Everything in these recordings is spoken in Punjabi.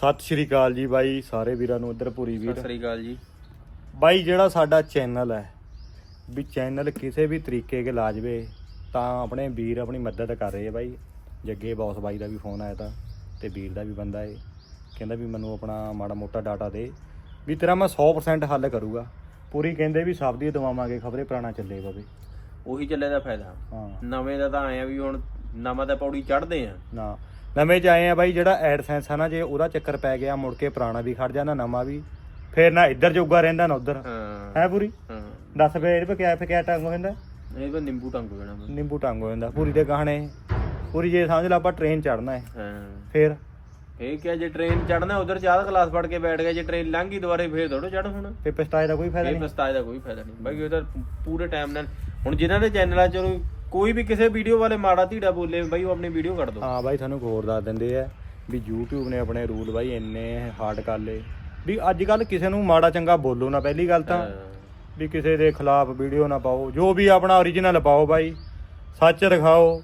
ਸਤਿ ਸ਼੍ਰੀ ਅਕਾਲ ਜੀ ਬਾਈ ਸਾਰੇ ਵੀਰਾਂ ਨੂੰ ਇੱਧਰ ਪੂਰੀ ਸਤਿ ਵੀਰ। ਸ੍ਰੀ ਅਕਾਲ ਜੀ। ਬਾਈ ਜਿਹੜਾ ਸਾਡਾ ਚੈਨਲ ਹੈ ਵੀ ਚੈਨਲ ਕਿਸੇ ਵੀ ਤਰੀਕੇ ਕੇ ਲਾ ਜਵੇ ਤਾਂ ਆਪਣੇ ਵੀਰ ਆਪਣੀ ਮਦਦ ਕਰ ਰਹੇ ਆ ਬਾਈ। ਜੱਗੇ ਬੌਸ ਬਾਈ ਦਾ ਵੀ ਫੋਨ ਆਇਆ ਤਾਂ ਤੇ ਵੀਰ ਦਾ ਵੀ ਬੰਦਾ ਏ। ਕਹਿੰਦਾ ਵੀ ਮੈਨੂੰ ਆਪਣਾ ਮਾੜਾ ਮੋਟਾ ਡਾਟਾ ਦੇ ਵੀ ਤੇਰਾ ਮੈਂ 100% ਹੱਲ ਕਰੂਗਾ। ਪੂਰੀ ਕਹਿੰਦੇ ਵੀ ਸਭ ਦੀ ਦਵਾਵਾਂਗੇ ਖਬਰੇ ਪੁਰਾਣਾ ਚੱਲੇ ਬਾਬੇ। ਉਹੀ ਚੱਲੇ ਦਾ ਫਾਇਦਾ। ਹਾਂ। ਨਵੇਂ ਦਾ ਤਾਂ ਆਇਆ ਵੀ ਹੁਣ ਨਵਾਂ ਤਾਂ ਪੌੜੀ ਚੜਦੇ ਆ। ਨਾ। ਨਵੇਂ ਚ ਆਏ ਆ ਬਾਈ ਜਿਹੜਾ ਐਡਸੈਂਸ ਆ ਨਾ ਜੇ ਉਹਦਾ ਚੱਕਰ ਪੈ ਗਿਆ ਮੁੜ ਕੇ ਪੁਰਾਣਾ ਵੀ ਖੜ ਜਾਂਦਾ ਨਵਾਂ ਵੀ। ਫੇਰ ਨਾ ਇੱਧਰ ਜੋਗਾ ਰਹਿੰਦਾ ਨਾ ਉੱਧਰ। ਹਾਂ। ਹੈ ਪੂਰੀ? ਹਾਂ। ਦੱਸ ਫੇਰ ਇਹਦੇ ਪੇ ਕਿਆ ਫੇ ਕਿਆ ਟੰਗ ਹੋ ਜਾਂਦਾ? ਇਹ ਤਾਂ ਨਿੰਬੂ ਟੰਗ ਮੈਂ ਨਿੰਬੂ ਟੰਗ ਹੋ ਜਾਂਦਾ। ਪੂਰੀ ਦੇ ਗਾਣੇ। ਪੂਰੀ ਜੇ ਸਮਝ ਲਾ ਆਪਾਂ ਟ੍ਰੇਨ ਚੜਨਾ ਹੈ। ਹਾਂ। ਫੇਰ? ਇਹ ਕਿਹਾ ਜੇ ਟ੍ਰੇਨ ਚੜਨਾ ਉਧਰ ਚਾਹ ਕਲਾਸ ਫੜ ਕੇ ਬੈਠ ਗਿਆ ਜੇ ਟ੍ਰੇਨ ਲੰਘ ਦੁਬਾਰੇ ਫੇਰ ਥੋੜੋ ਚੜ ਹੁਣ। ਤੇ ਪਛਤਾਏ ਦਾ ਕੋਈ ਫਾਇਦਾ ਨਹੀਂ। ਪਛਤਾਏ ਦਾ ਕੋਈ ਫਾਇਦਾ ਨਹੀਂ। ਬਾਕੀ ਉਹ ਤਾਂ ਪੂਰੇ ਟਾਈਮ ਨਾਲ ਹੁਣ ਜਿਨ੍ਹਾਂ ਦੇ ਚੈਨਲਾਂ ਚ ਕੋਈ ਵੀ ਕਿਸੇ ਵੀਡੀਓ ਵਾਲੇ ਮਾੜਾ ਧੀੜਾ ਬੋਲੇ ਬਾਈ ਉਹ ਆਪਣੀ ਵੀਡੀਓ ਕੱਢ ਦੋ। ਹਾਂ ਬਾਈ ਤੁਹਾਨੂੰ ਹੋਰ ਦੱਸ ਦਿੰਦੇ ਆ ਵੀ YouTube ਨੇ ਆਪਣੇ ਰੂਲ ਬਾਈ ਇੰਨੇ ਹਾਰਡ ਕਰ ਲਏ। ਵੀ ਅੱਜ ਕੱਲ ਕਿਸੇ ਨੂੰ ਮਾੜਾ ਚੰਗਾ ਬੋਲੋ ਨਾ ਪਹਿਲੀ ਗੱਲ ਤਾਂ ਵੀ ਕਿਸੇ ਦੇ ਖਿਲਾਫ ਵੀਡੀਓ ਨਾ ਪਾਓ ਜੋ ਵੀ ਆਪਣਾ ਓਰੀਜਨਲ ਪਾਓ ਬਾਈ ਸੱਚ ਦਿਖਾਓ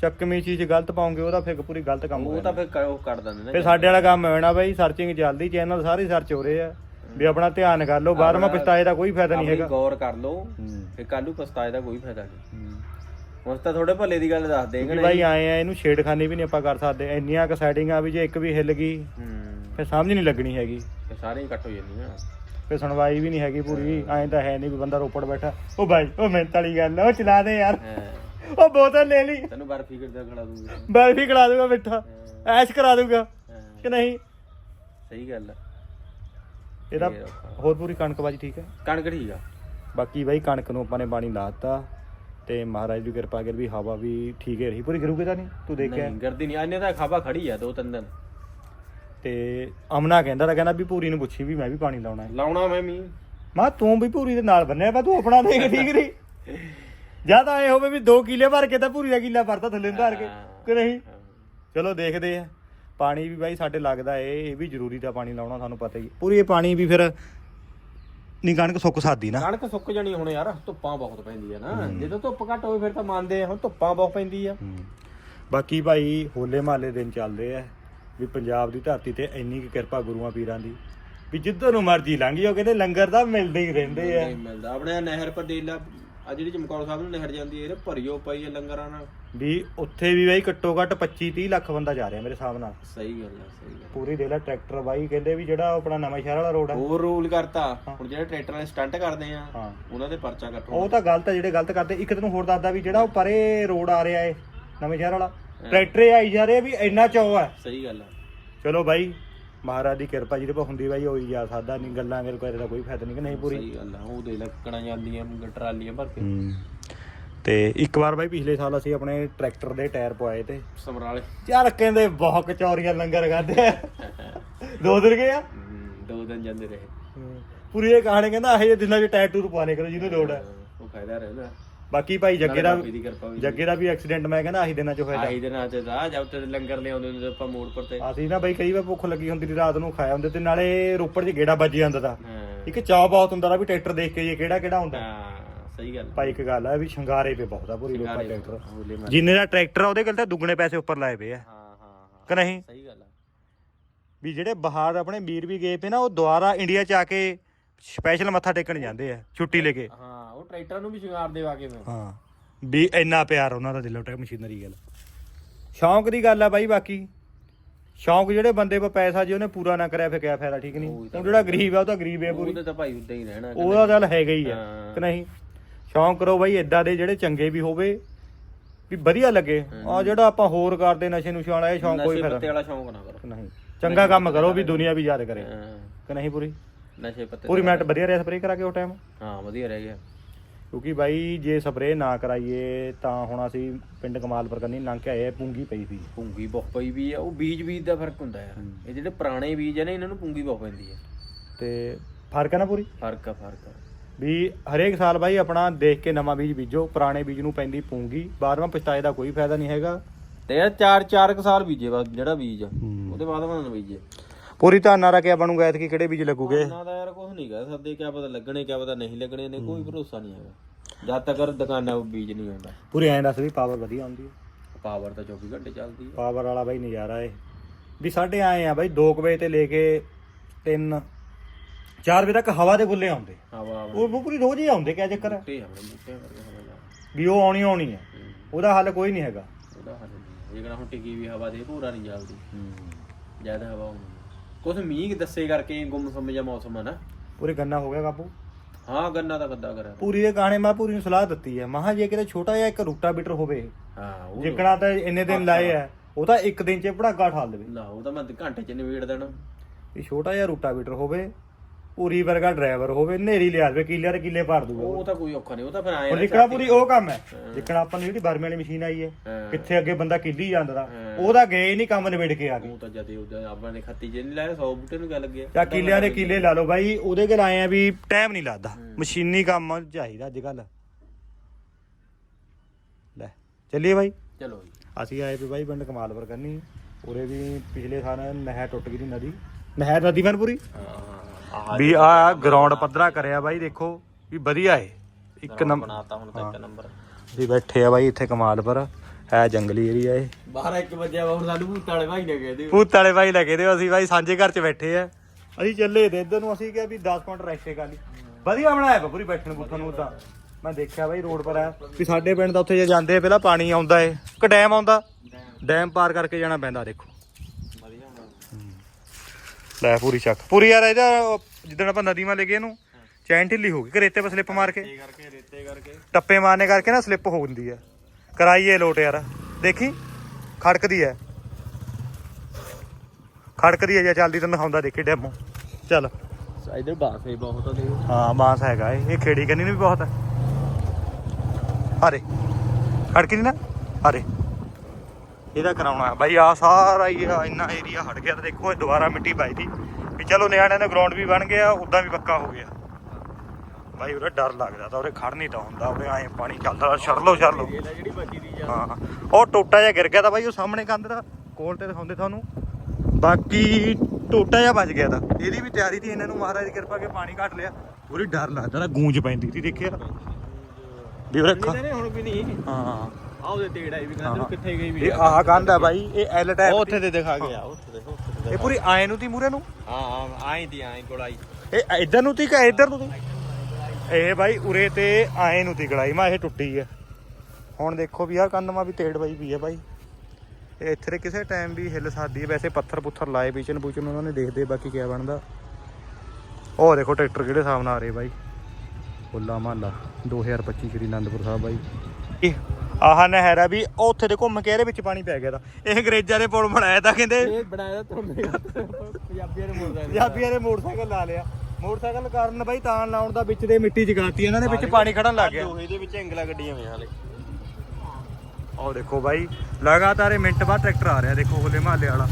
ਚੱਕਵੀਂ ਚੀਜ਼ ਗਲਤ ਪਾਉਂਗੇ ਉਹਦਾ ਫਿਰ ਪੂਰੀ ਗਲਤ ਕੰਮ ਉਹ ਤਾਂ ਫਿਰ ਉਹ ਕੱਢ ਦਿੰਦੇ ਨੇ। ਫਿਰ ਸਾਡੇ ਵਾਲਾ ਕੰਮ ਹੋਣਾ ਬਾਈ ਸਰਚਿੰਗ ਚੱਲਦੀ ਚੈਨਲ ਸਾਰੇ ਸਰਚ ਹੋ ਰਹੇ ਆ। ਵੀ ਆਪਣਾ ਧਿਆਨ ਕਰ ਲਓ ਬਾਹਰ ਮੈਂ ਪਛਤਾਏ ਦਾ ਕੋਈ ਫਾਇਦਾ ਨਹੀਂ ਆਪਣੀ ਹੈਗਾ। ਗੌਰ ਕਰ ਲਓ। ਫਿਰ ਕੱਲੂ ਪਛਤਾਏ ਦਾ ਕੋਈ ਫਾਇਦਾ ਨਹੀਂ। ਹੁਣ ਤਾਂ ਥੋੜੇ ਭਲੇ ਦੀ ਗੱਲ ਦੱਸ ਦੇ ਕਿਉਂਕਿ ਬਾਈ ਆਏ ਆ ਇਹਨੂੰ ਛੇੜਖਾਨੀ ਵੀ ਨਹੀਂ ਆਪਾਂ ਕਰ ਸਕਦੇ। ਇੰਨੀਆਂ ਕ ਸੈਟਿੰਗਾਂ ਵੀ ਜੇ ਇੱਕ ਵੀ ਹਿੱਲ ਗਈ ਹੂੰ। ਫਿਰ ਸਮਝ ਨਹੀਂ ਲੱਗਣੀ ਹੈਗੀ। ਤੇ ਸਾਰੇ ਇਕੱਠ ਹੋ ਜਾਂਦੀਆਂ। ਫਿਰ ਸੁਣਵਾਈ ਵੀ ਨਹੀਂ ਹੈਗੀ ਪੂਰੀ। ਐਂ ਤਾਂ ਹੈ ਨਹੀਂ ਵੀ ਬੰਦਾ ਰੋਪੜ ਬੈਠਾ। ਉਹ ਬਾਈ ਉਹ ਮਿਹਨਤ ਵਾਲੀ ਗੱਲ ਆ, ਉਹ ਚਲਾ ਦੇ ਯਾਰ। ਹਾਂ। ਉਹ ਬੋਤਲ ਲੈ ਲਈ। ਤੈਨੂੰ ਬਰਫੀ ਕਿੱਦਾਂ ਖੜਾ ਦੂੰਗਾ? ਬਰਫੀ ਖਿਲਾ ਦੂੰਗਾ ਮਿੱਠਾ। ਐਸ਼ ਕਰਾ ਦੂੰਗਾ ਕਿ ਨਹੀਂ? ਸਹੀ ਗੱਲ ਆ। ਇਹਦਾ। ਹੋਰ ਪੂਰੀ ਕਣਕ ਬਾਜੀ ਠੀਕ ਹੈ? ਕਣਕ ਠੀਕ ਆ। ਬਾਕੀ ਬਾਈ ਕਣਕ ਨੂੰ ਆਪਾਂ ਨੇ ਪਾਣੀ ਲਾਤਾ ਤੇ ਮਹਾਰਾਜ ਦੀ ਕਿਰਪਾ ਕਰ ਵੀ ਹਵਾ ਵੀ ਠੀਕ ਹੀ ਰਹੀ। ਪੂਰੀ ਗਿਰੂਗੇ ਤਾਂ ਨਹੀਂ? ਤੂੰ ਦੇਖਿਆ? ਨਹੀਂ ਗਰਦੀ ਨਹੀਂ। ਆਨੇ ਤਾਂ ਖਾਬਾ ਖੜੀ ਆ ਦੋ ਤਿੰਨ ਦਿਨ। ਤੇ ਅਮਨਾ ਕਹਿੰਦਾ ਤਾਂ ਕਹਿੰਦਾ ਵੀ ਪੂਰੀ ਨੂੰ ਪੁੱਛੀ ਵੀ ਮੈਂ ਵੀ ਪਾਣੀ ਲਾਉਣਾ ਹੈ। ਲਾਉਣਾ ਮੈਂ ਵੀ। ਮੈਂ ਤੂੰ ਵੀ ਪੂਰੀ ਦੇ ਨਾਲ ਬੰਨਿਆ ਵਾ ਤੂੰ ਆਪਣਾ ਦੇਖ ਠੀਕ ਨਹੀਂ। ਜਾਂ ਤਾਂ ਇਹ ਹੋਵੇ ਵੀ 2 ਕਿੱਲੇ ਭਰ ਕੇ ਤਾਂ ਪੂਰੀ ਦਾ ਕਿੱਲਾ ਭਰਤਾ ਥੱਲੇ ਨੂੰ ਧਾਰ ਕੇ ਕਿ ਨਹੀਂ। ਚਲੋ ਦੇਖਦੇ ਆ। ਪਾਣੀ ਵੀ ਬਾਈ ਸਾਡੇ ਲੱਗਦਾ ਏ ਇਹ ਵੀ ਜ਼ਰੂਰੀ ਤਾਂ ਪਾਣੀ ਲਾਉਣਾ ਤੁਹਾਨੂੰ ਪਤਾ ਹੀ ਹੈ। ਪੂਰੀ ਇਹ ਪਾਣੀ ਵੀ ਫਿਰ ਨਹੀਂ ਕਣਕ ਸੁੱਕ ਸਾਦੀ ਨਾ। ਕਣਕ ਸੁੱਕ ਜਾਣੀ ਹੁਣ ਯਾਰ ਧੁੱਪਾਂ ਬਹੁਤ ਪੈਂਦੀ ਆ ਨਾ ਜਦੋਂ ਧੁੱਪ ਘੱਟ ਹੋਵੇ ਫਿਰ ਤਾਂ ਮੰਨਦੇ ਆ ਹੁਣ ਧੁੱਪਾਂ ਬਹੁਤ ਪੈਂਦੀ ਆ। ਬਾਕੀ ਭਾਈ ਹੋਲੇ ਮਹੱਲੇ ਦਿਨ ਚੱਲਦੇ ਆ ਵੀ ਪੰਜਾਬ ਦੀ ਧਰਤੀ ਤੇ ਇੰਨੀ ਕੁ ਕਿਰਪਾ ਗੁਰੂਆਂ ਪੀਰਾਂ ਦੀ ਵੀ ਜਿੱਧਰ ਨੂੰ ਮਰਜ਼ੀ ਲੰਘ ਜਾਓ ਕਹਿੰਦੇ ਲੰਗਰ ਤਾਂ ਮਿਲਦੇ ਹੀ ਰਹਿੰਦੇ ਆ। ਨਹੀਂ ਮਿਲਦਾ। ਆਪਣੇ ਆਹ ਨਹਿਰ ਪਰ ਡੇਲਾ ਆ ਜਿਹੜੀ ਚਮਕੌਰ ਸਾਹਿਬ ਨੂੰ ਨਹਿਰ ਜਾਂਦੀ ਹੈ ਇਹ ਭਰੀਓ ਪਈ ਹੈ ਲੰਗਰਾਂ ਨਾਲ। ਵੀ ਉੱਥੇ ਵੀ ਬਾਈ ਘੱਟੋ ਘੱਟ 25 30 ਲੱਖ ਬੰਦਾ ਜਾ ਰਿਹਾ ਮੇਰੇ ਹਿਸਾਬ ਨਾਲ। ਸਹੀ ਗੱਲ ਆ ਸਹੀ ਗੱਲ ਪੂਰੀ ਦੇ ਲੈ ਟਰੈਕਟਰ ਬਾਈ ਕਹਿੰਦੇ ਵੀ ਜਿਹੜਾ ਆਪਣਾ ਨਵਾਂ ਸ਼ਹਿਰ ਵਾਲਾ ਰੋਡ ਆ। ਹੋਰ ਰੂਲ ਕਰਤਾ। ਹੁਣ ਜਿਹੜੇ ਟਰੈਕਟਰ ਵਾਲੇ ਸਟੰਟ ਕਰਦੇ ਆ ਹਾਂ। ਉਹਨਾਂ ਦੇ ਪਰਚਾ ਕੱਟੋ ਉਹ ਤਾਂ ਗਲਤ ਆ ਜਿਹੜੇ ਗਲਤ ਕਰਦੇ ਇੱਕ ਤੈਨੂੰ ਹੋਰ ਦੱਸਦਾ ਵੀ ਜਿਹੜਾ ਉਹ ਪਰੇ ਰੋਡ ਆ ਰਿਹਾ ਏ ਨਵੇਂ ਸ਼ਹਿਰ ਵਾਲਾ। ਟਰੈਕਟਰ ਆਈ ਜਾ ਰਹੇ ਵੀ ਇੰਨਾ ਚੌ ਹੈ ਸਹੀ ਗੱਲ ਆ। ਚਲੋ ਬਾਈ ਮਹਾਰਾਜ ਦੀ ਕਿਰਪਾ ਜਿਹਦੇ ਪਾ ਹੁੰਦੀ ਬਾਈ ਹੋਈ ਜਾ ਸਕਦਾ ਨਹੀਂ ਗੱਲਾਂ ਕਰ ਕੋਈ ਦਾ ਕੋਈ ਫਾਇਦਾ ਨਹੀਂ ਕਿ ਨਹੀਂ ਪੂਰੀ। ਸਹੀ ਗੱਲ ਆ ਉਹ ਦੇ ਲੱਕੜਾਂ ਜਾਂਦੀਆਂ ਟਰਾਲੀਆਂ ਭਰ ਕੇ। ਤੇ ਇੱਕ ਵਾਰ ਬਾਈ ਪਿਛਲੇ ਸਾਲ ਅਸੀਂ ਆਪਣੇ ਟਰੈਕਟਰ ਦੇ ਟਾਇਰ ਪਵਾਏ ਤੇ। ਸਮਰਾਲੇ। ਯਾਰ ਕਹਿੰਦੇ ਬਹੁਤ ਕਚੌਰੀਆਂ ਲੰਗਰ ਕਰਦੇ ਆ। ਦੋ ਦਿਨ ਗਏ ਆ? ਦੋ ਦਿਨ ਜਾਂਦੇ ਰਹੇ। ਪੂਰੀ ਇਹ ਕਹਾਣੀ ਕਹਿੰਦਾ ਇਹ ਦਿਨਾਂ 'ਚ ਟਾਇਰ ਟੂਰ ਪਵਾਨੇ ਕਰੋ ਜਿਹਨੂੰ ਲੋੜ ਹੈ ਉਹ ਫਾਇਦਾ ਰਹਿੰਦਾ। ਬਾਕੀ ਭਾਈ ਜੱਗੇ ਦਾ ਜੱਗੇ ਦਾ ਵੀ ਐਕਸੀਡੈਂਟ ਮੈਂ ਕਹਿੰਦਾ ਆਹੀ ਦਿਨਾਂ 'ਚ ਹੋਇਆ। ਆਹੀ ਦਿਨਾਂ ਚ ਤਾਂ ਜਦ ਤੇ ਲੰਗਰ ਲਿਆਉਂਦੇ ਹੁੰਦੇ ਆਪਾਂ ਮੋੜ ਪਰ ਤੇ। ਅਸੀਂ ਨਾ ਬਈ ਕਈ ਵਾਰ ਭੁੱਖ ਲੱਗੀ ਹੁੰਦੀ ਸੀ ਰਾਤ ਨੂੰ ਖਾਇਆ ਹੁੰਦੇ ਤੇ ਨਾਲੇ ਰੋਪੜ 'ਚ ਗੇੜਾ ਵੱਜ ਜਾਂਦਾ ਤਾ। ਇੱਕ ਚਾਹ ਬਹੁਤ ਹੁੰਦਾ ਦਾ ਵੀ ਟਰੈਕਟਰ ਦੇਖ ਕੇ ਜੇ ਕਿਹੜਾ ਕਿਹੜਾ ਹੁੰਦਾ ਸਹੀ ਗੱਲ ਭਾਈ ਇੱਕ ਗੱਲ ਆ ਵੀ ਸ਼ਿੰਗਾਰੇ ਪੇ ਬਹੁਤ ਆ ਪੂਰੀ ਸ਼ਿੰਗਾਰੇ ਟਰੈਕਟਰ। ਹੋਲੇ। ਜਿੰਨੇ ਦਾ ਟਰੈਕਟਰ ਆ ਉਹਦੇ ਕੋਲ ਤਾਂ ਦੁੱਗਣੇ ਪੈਸੇ ਉੱਪਰ ਲਾਏ ਪਏ ਆ। ਹਾਂ ਹਾਂ ਹਾਂ। ਕਿ ਨਹੀਂ? ਸਹੀ ਗੱਲ ਆ। ਵੀ ਜਿਹੜੇ ਬਾਹਰ ਆਪਣੇ ਵੀਰ ਵੀ ਗਏ ਪਏ ਨਾ ਉਹ ਦੁਆਰਾ ਇੰਡੀਆ 'ਚ ਆ ਕੇ ਸਪੈਸ਼ਲ ਮੱਥਾ ਟੇਕਣ ਜਾਂਦੇ ਆ ਛੁੱਟੀ ਲੈ ਕੇ। ਹਾਂ ਉਹ ਟਰੈਕਟਰਾਂ ਨੂੰ ਵੀ ਸ਼ਿੰਗਾਰ ਦੇਵਾ ਕੇ ਫਿਰ। ਹਾਂ ਵੀ ਇੰਨਾ ਪਿਆਰ ਉਹਨਾਂ ਦਾ ਦਿਲੋਂ ਟੈਕ ਮਸ਼ੀਨਰੀ ਗੱਲ ਸ਼ੌਂਕ ਦੀ ਗੱਲ ਆ ਬਾਈ ਬਾਕੀ। ਸ਼ੌਂਕ ਜਿਹੜੇ ਬੰਦੇ ਕੋ ਪੈਸਾ ਜੇ ਉਹਨੇ ਪੂਰਾ ਨਾ ਕਰਿਆ ਫਿਰ ਕਿਆ ਫਾਇਦਾ ਠੀਕ ਨਹੀਂ? ਹੁਣ ਜਿਹੜਾ ਗਰੀਬ ਆ ਉਹ ਤਾਂ ਗਰੀਬ ਹੈ ਪੂਰੀ। ਉਹਦੇ ਤਾਂ ਭਾਈ ਉਦਾਂ ਹੀ ਰਹਿਣਾ ਉਹਦਾ ਗੱਲ ਹੈਗਾ ਹੀ ਆ। ਕਿ ਨਹੀਂ? ਸ਼ੌਂਕ ਕਰੋ ਬਾਈ ਇਦਾਂ ਦੇ ਜਿਹੜੇ ਚੰਗੇ ਵੀ ਹੋਵੇ ਵੀ ਵਧੀਆ ਲੱਗੇ। ਆ ਜਿਹੜਾ ਆਪਾਂ ਹੋਰ ਕਰਦੇ ਨਸ਼ੇ ਨੂੰ ਵਾਲਾ ਇਹ ਸ਼ੌਂਕ ਕੋਈ ਨਸ਼ੇ ਫਾਇਦਾ ਵਾਲਾ ਸ਼ੌਂਕ ਨਾ ਕਰੋ। ਨਹੀਂ ਚੰਗਾ ਕੰਮ ਕਰੋ ਵੀ ਦੁਨੀਆ ਵੀ ਯਾਦ ਕਰੇ। ਹਾਂ। ਕਿ ਨਹੀਂ ਪੂਰੀ? ਨਸ਼ੇ ਪੱਤੇ ਪੂਰੀ ਮੈਟ ਵਧੀਆ ਰਿਹਾ ਸਪਰੇ ਕਰਾ ਕੇ ਉਹ ਟਾਈਮ ਹਾਂ ਵਧੀਆ ਰਹਿ ਗਿਆ। ਕਿਉਂਕਿ ਬਾਈ ਜੇ ਸਪਰੇ ਨਾ ਕਰਾਈਏ ਤਾਂ ਹੁਣ ਅਸੀਂ ਪਿੰਡ ਕਮਾਲਪੁਰ ਕੰਨੀ ਲੰਘ ਕੇ ਆਏ ਪੂੰਗੀ ਪਈ ਸੀ। ਪੁੰਗੀ ਬਹੁਤ ਪਈ ਵੀ ਆ ਉਹ ਬੀਜ ਬੀਜ ਦਾ ਫ਼ਰਕ ਹੁੰਦਾ ਯਾਰ ਇਹ ਜਿਹੜੇ ਪੁਰਾਣੇ ਬੀਜ ਆ ਨਾ ਇਹਨਾਂ ਨੂੰ ਪੁੰਗੀ ਬਹੁਤ ਪੈਂਦੀ ਆ। ਤੇ ਫ਼ਰਕ ਹੈ ਨਾ ਪੂਰੀ? ਫ਼ਰਕ ਆ ਫ਼ਰਕ ਆ। ਵੀ ਹਰੇਕ ਸਾਲ ਬਾਈ ਆਪਣਾ ਦੇਖ ਕੇ ਨਵਾਂ ਬੀਜ ਬੀਜੋ ਪੁਰਾਣੇ ਬੀਜ ਨੂੰ ਪੈਂਦੀ ਪੂੰਗੀ ਬਾਅਦ ਵਿੱਚ ਪਛਤਾਏ ਦਾ ਕੋਈ ਫਾਇਦਾ ਨਹੀਂ ਹੈਗਾ। ਤੇ ਯਾਰ ਚਾਰ ਚਾਰ ਕੁ ਸਾਲ ਬੀਜੇ ਬਸ ਜਿਹੜਾ ਬੀਜ ਆ ਉਹਦੇ ਬਾਅਦ ਉਹਨਾਂ ਨੂੰ ਬੀਜੇ। ਪੂਰੀ ਧਾਨਾ ਰੱਖਿਆ ਬਣੂਗਾ ਐਤਕੀ ਕਿਹੜੇ ਬੀਜ ਲੱਗੂਗੇ? ਉਹਨਾਂ ਦਾ ਯਾਰ ਕੁਝ ਨਹੀਂ ਕਹਿ ਸਕਦੇ ਕਿਆ ਪਤਾ ਲੱਗਣੇ ਕਿਆ ਪਤਾ ਨਹੀਂ ਲੱਗਣੇ ਨੇ ਕੋਈ ਭਰੋਸਾ ਨਹੀਂ ਹੈਗਾ। ਜਦ ਤੱਕ ਦੁਕਾਨਾਂ ਉਹ ਬੀਜ ਨਹੀਂ ਆਉਂਦਾ। ਪੂਰੀ ਐਂ ਦੱਸ ਵੀ ਪਾਵਰ ਵਧੀਆ ਹੁੰਦੀ ਹੈ ਪਾਵਰ ਤਾਂ 24 ਘੰਟੇ ਚੱਲਦੀ ਆ। ਪਾਵਰ ਵਾਲਾ ਬਾਈ ਨਜ਼ਾਰਾ ਏ। ਵੀ ਸਾਡੇ ਆਏ ਆ ਬਾਈ 2 ਵਜੇ ਤੇ ਲੈ ਕੇ 3 4 ਵਜੇ ਤੱਕ ਹਵਾ ਦੇ ਗੁੱਲੇ ਆਉਂਦੇ। ਹਵਾ ਉਹ ਉਹ ਪੂਰੀ ਰੋਜ਼ ਹੀ ਆਉਂਦੇ ਕਿਆ ਚੱਕਰ। ਹੈ ਬੂਟੇ ਆਪਣੇ ਬੂਟੇ ਕਰਕੇ ਹਵਾ ਦਾ ਵੀ ਉਹ ਆਉਣੀ ਆਉਣੀ ਹੈ। ਉਹਦਾ ਹੱਲ ਕੋਈ ਨਹੀਂ ਹੈਗਾ। ਉਹਦਾ ਹੱਲ ਨਹੀਂ ਜਿਹੜਾ ਹੁਣ ਟਿਕੀ ਵੀ ਹਵਾ ਦੇ ਪੂਰਾ ਨਹੀਂ ਚੱਲਦੀ ਜ਼ਿਆਦਾ ਹਵਾ ਹੁੰਦੀ ਕੁਛ ਮੀਂਹ ਦੱਸੇ ਕਰਕੇ ਗੁੰਮ ਸੁੰਮ ਜਿਹਾ ਮੌਸਮ ਆ ਨਾ। ਪੂਰੇ ਗੰਨਾ ਹੋ ਗਿਆ ਕਾਬੂ ਹਾਂ ਗੰਨਾ ਤਾਂ ਕੱਦਾ ਕਰਿਆ। ਪੂਰੀ ਦੇ ਗਾਣੇ ਮੈਂ ਪੂਰੀ ਨੂੰ ਸਲਾਹ ਦਿੱਤੀ ਹੈ। ਮਹਾ ਜੇ ਕਿਤੇ ਛੋਟਾ ਜਿਹਾ ਇੱਕ ਰੂਟਾ ਬੀਟਰ ਹੋਵੇ ਹਾਂ ਉਹ ਜਿੱਕਣਾ ਤਾਂ ਇੰਨੇ ਦਿਨ ਲਾਏ ਆ ਉਹ ਤਾਂ ਇੱਕ ਦਿਨ 'ਚ ਪੜਾਗਾ ਠਾਲ ਦੇਵੇ ਲਾ ਉਹ ਤਾਂ ਮੈਂ ਘੰਟੇ ਚ ਨਿਬੇੜ ਦੇਣਾ। ਵੀ ਛੋਟਾ ਜਿਹਾ ਰੂਟਾ ਬੀਟਰ ਹੋਵੇ ਪੂਰੀ ਵਰਗਾ ਡਰਾਈਵਰ ਹੋਵੇ ਨੇਰੀ ਲਿਆ ਦੇਵੇ ਕਿੱਲੇ ਦੇ ਕਿੱਲੇ ਭਰ ਦੂਗਾ। ਉਹ ਤਾਂ ਕੋਈ ਔਖਾ ਨਹੀਂ ਉਹ ਤਾਂ ਫਿਰ ਆਏ ਹੁਣ ਜਿੱਕਣਾ ਪੂਰੀ ਉਹ ਕੰਮ ਹੈ ਜਿੱਕਣਾ ਆਪਾਂ ਨੂੰ ਜਿਹੜੀ ਬਰਮੇ ਵਾਲੀ ਮਸ਼ੀਨ ਆਈ ਹੈ ਹਾਂ। ਕਿੱਥੇ ਅੱਗੇ ਬੰਦਾ ਕਿੱਲੀ ਜਾਂਦਾ ਦਾ ਉਹਦਾ ਗਏ ਨਹੀਂ ਕੰਮ ਨਿਬੇੜ ਕੇ ਆ ਗਏ ਉਹ ਤਾਂ ਜਦੇ ਉਹਦਾ ਆਪਾਂ ਨੇ ਖੱਤੀ ਜੇ ਨਹੀਂ ਲਾਇਆ 100 ਬੂਟੇ ਨੂੰ ਗੱਲ ਲੱਗਿਆ ਜਾਂ ਕਿੱਲਿਆਂ ਦੇ ਕਿੱਲੇ ਲਾ ਲਓ ਬਾਈ ਉਹਦੇ ਕੋਲ ਆਏ ਆ ਵੀ ਟਾਈਮ ਨਹੀਂ ਲੱਗਦਾ। ਮਸ਼ੀਨੀ ਕੰਮ ਚਾਹੀਦਾ ਅੱਜ ਕੱਲ ਲੈ ਚੱਲੀਏ ਬਾਈ। ਚਲੋ ਜੀ। ਅਸੀਂ ਆਏ ਵੀ ਬਾਈ ਪਿੰਡ ਕਮਾਲਪੁਰ ਕਰਨੀ ਉਰੇ ਵੀ ਪਿਛਲੇ ਸਾਲ ਨਹਿਰ ਟੁੱਟ ਗਈ ਸੀ ਨਦੀ। ਨਹਿਰ ਨਦੀ ਬਨਪੁਰੀ ਹਾਂ। ਵੀ ਆ ਗਰਾਊਂਡ ਪੱਧਰਾ ਕਰਿਆ ਬਾਈ ਦੇਖੋ ਵੀ ਵਧੀਆ ਏ ਇੱਕ ਨੰਬਰ ਬਣਾਤਾ ਹੁਣ ਤਾਂ ਇੱਕ ਨੰਬਰ। ਵੀ ਬੈਠੇ ਆ ਬਾਈ ਇੱਥੇ ਕਮਾਲਪੁਰ ਹੈ ਜੰਗਲੀ ਏਰੀਆ ਏ 12 1 ਵਜੇ ਹੋਰ ਸਾਨੂੰ ਭੂਤ ਵਾਲੇ ਭਾਈ ਨੇ ਕਹਦੇ ਭੂਤ ਵਾਲੇ ਬਾਈ ਲੱਗੇ ਦੇ ਅਸੀਂ ਬਾਈ ਸਾਂਝੇ ਘਰ 'ਚ ਬੈਠੇ ਆ। ਅਸੀਂ ਚੱਲੇ ਤੇ ਇੱਧਰ ਨੂੰ ਅਸੀਂ ਕਿਹਾ ਵੀ 10 ਮਿੰਟ ਰੈਸਟ ਕਰ ਲਈ। ਵਧੀਆ ਬਣਾਇਆ ਪੂਰੀ ਬੈਠਣ ਬੁੱਠਣ ਨੂੰ ਉਦਾਂ ਮੈਂ ਦੇਖਿਆ ਬਾਈ ਰੋਡ ਪਰ ਆ। ਵੀ ਸਾਡੇ ਪਿੰਡ ਦਾ ਉੱਥੇ ਜੇ ਜਾਂਦੇ ਪਹਿਲਾਂ ਪਾਣੀ ਆਉਂਦਾ ਏ। ਕਿ ਡੈਮ ਆਉਂਦਾ। ਡੈਮ ਪਾਰ ਕਰਕੇ ਜਾਣਾ ਪੈਂਦਾ ਦੇਖੋ। ਹੋਣਾ ਲੈ ਪੂਰੀ ਚੱਕ। ਪੂਰੀ ਯਾਰ ਇਹਦਾ ਉਹ ਜਿੱਦਣ ਆਪਾਂ ਨਦੀ ਮਾ ਲੈ ਗਏ ਇਹਨੂੰ ਚੈਨ ਢਿੱਲੀ ਹੋ ਗਈ ਕਿ ਰੇਤੇ 'ਤੇ ਸਲਿੱਪ ਮਾਰ ਕੇ। ਇਹ ਕਰਕੇ ਰੇਤੇ ਕਰਕੇ। ਟੱਪੇ ਮਾਰਨੇ ਕਰਕੇ ਨਾ ਸਲਿੱਪ ਹੋ ਜਾਂਦੀ ਹੈ ਕਰਾਈਏ ਲੋਟ ਯਾਰ। ਦੇਖੀ? ਖੜਕਦੀ ਹੈ ਖੜਕਦੀ ਹੈ ਜੇ ਚੱਲਦੀ ਤੈਨੂੰ ਦਿਖਾਉਂਦਾ ਦੇਖੀ ਡੈਮੋ ਚੱਲ। ਇਧਰ ਬਾਸ ਹੈ ਬਹੁਤ ਆ ਦੇਖੋ ਹਾਂ ਬਾਂਸ ਹੈਗਾ ਇਹ। ਇਹ ਖੇੜੀ ਕੰਨੀ ਨੂੰ ਵੀ ਬਹੁਤ ਹੈ ਅਰੇ ਖੜਕੀ ਨਾ। ਅਰੇ ਇਹਦਾ ਕਰਾਉਣਾ ਬਾਈ ਆ ਸਾਰਾ ਹੀ ਇੰਨਾ ਏਰੀਆ ਹਟ ਗਿਆ ਤੇ ਦੇਖੋ ਇਹ ਦੁਬਾਰਾ ਮਿੱਟੀ ਪਾਈ ਦੀ। ਵੀ ਚਲੋ ਨਿਆਣਿਆਂ ਦਾ ਗਰਾਊਂਡ ਵੀ ਬਣ ਗਿਆ ਉਦਾਂ ਵੀ ਪੱਕਾ ਹੋ ਗਿਆ। ਬਾਈ ਉਹਦਾ ਡਰ ਲੱਗਦਾ ਤਾਂ ਉਹਦੇ ਖੜ ਨਹੀਂ ਤਾਂ ਹੁੰਦਾ ਉਹਦੇ ਐਂ ਪਾਣੀ ਚੱਲਦਾ ਜਿਹੜੀ ਬਾਕੀ ਦੀ ਜਾ ਹਾਂ ਉਹ ਟੋਟਾ ਜਿਹਾ ਗਿਰ ਗਿਆ ਤਾਂ ਬਾਈ ਉਹ ਸਾਹਮਣੇ ਕੰਧ ਦਾ ਕੋਲ ਤੇ ਦਿਖਾਉਂਦੇ ਤੁਹਾਨੂੰ। ਬਾਕੀ ਟੋਟਾ ਜਿਹਾ ਬਚ ਗਿਆ ਤਾਂ। ਇਹਦੀ ਵੀ ਤਿਆਰੀ ਸੀ ਇਹਨਾਂ ਨੂੰ ਮਹਾਰਾਜ ਦੀ ਕਿਰਪਾ ਕੇ ਪਾਣੀ ਘੱਟ ਲਿਆ। ਪੂਰੀ ਡਰ ਲੱਗਦਾ ਤਾਂ ਗੂੰਜ ਪੈਂਦੀ ਸੀ ਦੇਖਿਆ? ਵੀ ਨਹੀਂ ਹੁਣ ਵੀ ਨਹੀਂ। ਹਾਂ। ਆ ਉਹਦੇ ਤੇੜ ਆਈ ਵੀ ਕਹਿੰਦੇ ਕਿੱਥੇ ਗਈ ਵੀ ਇਹ ਆਹ ਕੰਧ ਆ ਬਾਈ ਇਹ ਐਲ ਟਾਈਪ ਉਹ ਉੱਥੇ ਤੇ ਦਿਖਾ ਗਿਆ ਉੱਥੇ ਦੇਖੋ ਉੱਥੇ ਤੇ ਇਹ ਪੂਰੀ ਆਏ ਨੂੰ ਤੀ ਮੂਰੇ ਨੂੰ? ਹਾਂ ਹਾਂ ਆਈ ਦੀ ਆਈ ਗੋਲਾਈ। ਇਹ ਇੱਧਰ ਨੂੰ ਤੀ ਕਿ ਇੱਧਰ ਨੂੰ ਤੀ? ਇਹ ਬਾਈ ਉਰੇ ਤੇ ਆਏ ਨੂੰ ਤੀ ਗੜਾਈ। ਮਾ ਇਹ ਟੁੱਟੀ ਆ। ਹੁਣ ਦੇਖੋ ਵੀ ਯਾਰ ਕੰਧ ਮਾ ਵੀ ਤੇੜ ਬਾਈ ਵੀ ਆ ਬਾਈ। ਇਹ ਇੱਥੇ ਦੇ ਕਿਸੇ ਟਾਈਮ ਵੀ ਹਿੱਲ ਸਕਦੀ ਹੈ ਵੈਸੇ ਪੱਥਰ ਪੁੱਥਰ ਲਾਏ ਵਿਚਨ ਬੁਚਨ ਉਹਨਾਂ ਨੇ ਦੇਖਦੇ ਬਾਕੀ ਕਿਆ ਬਣਦਾ। ਉਹ ਦੇਖੋ ਟਰੈਕਟਰ ਕਿਹੜੇ ਹਿਸਾਬ ਨਾਲ ਆ ਰਹੇ ਬਾਈ। ਹੋਲਾ ਮਹੱਲਾ 2025 ਸ਼੍ਰੀ ਅਨੰਦਪੁਰ ਸਾਹਿਬ ਬਾਈ। ਇਹ ਆਹ ਨਹਿਰ ਆ ਵੀ ਉੱਥੇ ਦੇ ਘੁੰਮ ਕੇ ਇਹਦੇ ਵਿੱਚ ਪਾਣੀ ਪੈ ਗਿਆ ਤਾਂ। ਇਹ ਅੰਗਰੇਜ਼ਾਂ ਨੇ ਪੁਲ ਬਣਾਇਆ ਤਾਂ ਕਹਿੰਦੇ ਇਹ ਬਣਾਇਆ ਤੁਰਨੇ ਪੰਜਾਬੀਆਂ ਨੇ ਮੁਰਦਾ ਪੰਜਾਬੀਆਂ ਨੇ ਮੋਟਰਸਾਈਕਲ ਲਾ ਲਿਆ। ਮੋਟਰਸਾਈਕਲ ਕਾਰਨ ਬਾਈ ਤਾਂ ਲਾਉਣ ਦਾ ਵਿੱਚ ਦੇ ਮਿੱਟੀ ਜਗਾਤੀ ਇਹਨਾਂ ਨੇ ਵਿੱਚ ਪਾਣੀ ਖੜਨ ਲੱਗ ਗਿਆ। ਲੋਹੇ ਦੇ ਵਿੱਚ ਏਂਗਲਾ ਗੱਡੀਆਂ ਹੋਈਆਂ ਹਾਲੇ। ਆਹ ਦੇਖੋ ਬਾਈ ਲਗਾਤਾਰ ਇਹ ਮਿੰਟ ਬਾਅਦ ਟਰੈਕਟਰ ਆ ਰਿਹਾ ਦੇਖੋ ਹੋਲੇ ਮਹੱਲੇ ਵਾਲਾ।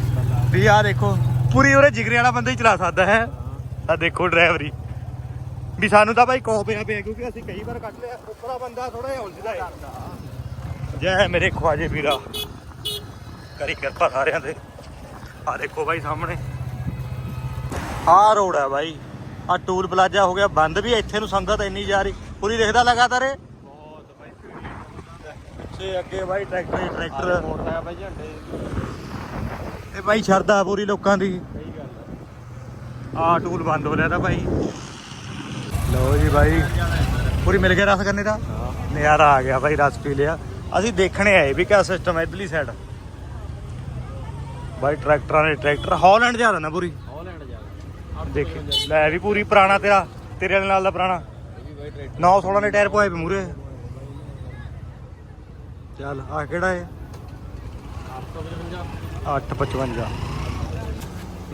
ਵੀ ਆਹ ਦੇਖੋ ਪੂਰੀ ਉਹਰੇ ਜਿਗਰੇ ਵਾਲਾ ਬੰਦਾ ਹੀ ਚਲਾ ਸਕਦਾ ਹੈ। ਆ ਦੇਖੋ ਡਰਾਈਵਰੀ। ਵੀ ਸਾਨੂੰ ਤਾਂ ਬਾਈ ਕੋ ਪਿਆ ਪਿਆ ਕਿਉਂਕਿ ਅਸੀਂ ਕਈ ਵਾਰ ਕੱਟ ਲਿਆ ਉੱਪਰਾ ਬੰਦਾ ਥੋੜਾ ਜਿਹਾ ਉਲਝਦਾ ਹੈ। ਜੈ ਮੇਰੇ ਖਵਾਜੇ ਵੀਰਾ। ਕਰੀ ਕਿਰਪਾ ਸਾਰਿਆਂ ਦੇ ਆ ਦੇਖੋ ਬਾਈ ਸਾਹਮਣੇ। ਆਹ ਰੋਡ ਹੈ ਬਾਈ। ਆ ਟੂਲ ਪਲਾਜ਼ਾ ਹੋ ਗਿਆ ਬੰਦ ਵੀ ਇੱਥੇ ਨੂੰ ਸੰਗਤ ਇੰਨੀ ਜਾ ਰਹੀ। ਪੂਰੀ ਦੇਖਦਾ ਲਗਾਤਾਰ ਇਹ? ਬਹੁਤ ਬਾਈ ਤੇ ਅੱਗੇ ਬਾਈ ਟਰੈਕਟਰ ਹੀ ਟਰੈਕਟਰ। ਮੋਟਰਸਾਈਕਲ ਬਾਈ ਝੰਡੇ। ਇਹ ਬਾਈ ਸ਼ਰਦਾ ਪੂਰੀ ਲੋਕਾਂ ਦੀ। ਸਹੀ ਗੱਲ ਆ। ਟੂਲ ਬੰਦ ਹੋ ਰਿਹਾ ਤਾਂ ਭਾਈ ਲਓ ਜੀ ਬਾਈ। ਪੂਰੀ ਮਿਲ ਗਿਆ ਰਸ ਕਰਨੇ ਦਾ? ਨਜ਼ਾਰਾ ਆ ਗਿਆ ਬਾਈ ਰਸ ਪੀ ਲਿਆ। ਅਸੀਂ ਦੇਖਣੇ ਆਏ ਵੀ ਕਿਆ ਸਿਸਟਮ ਹੈ ਇਧਰਲੀ ਸਾਈਡ ਬਾਈ ਟਰੈਕਟਰਾਂ ਨੇ ਟਰੈਕਟਰ ਹਾਲੈਂਡ ਜ਼ਿਆਦਾ ਨਾ ਪੂਰੀ। ਹਾਲੈਂਡ ਜਾ ਦੇਖੀ ਲੈ ਵੀ ਪੂਰੀ ਪੁਰਾਣਾ ਤੇਰਾ ਤੇਰੇ ਵਾਲੇ ਨਾਲ ਦਾ ਪੁਰਾਣਾ। ਇਹ ਵੀ ਬਾਈ ਟਰੈਕਟਰ। 9 16 ਦੇ ਟਾਇਰ ਪਵਾਏ ਪਏ ਮੂਰੇ। ਚੱਲ ਆ ਕਿਹੜਾ ਹੈ 855 855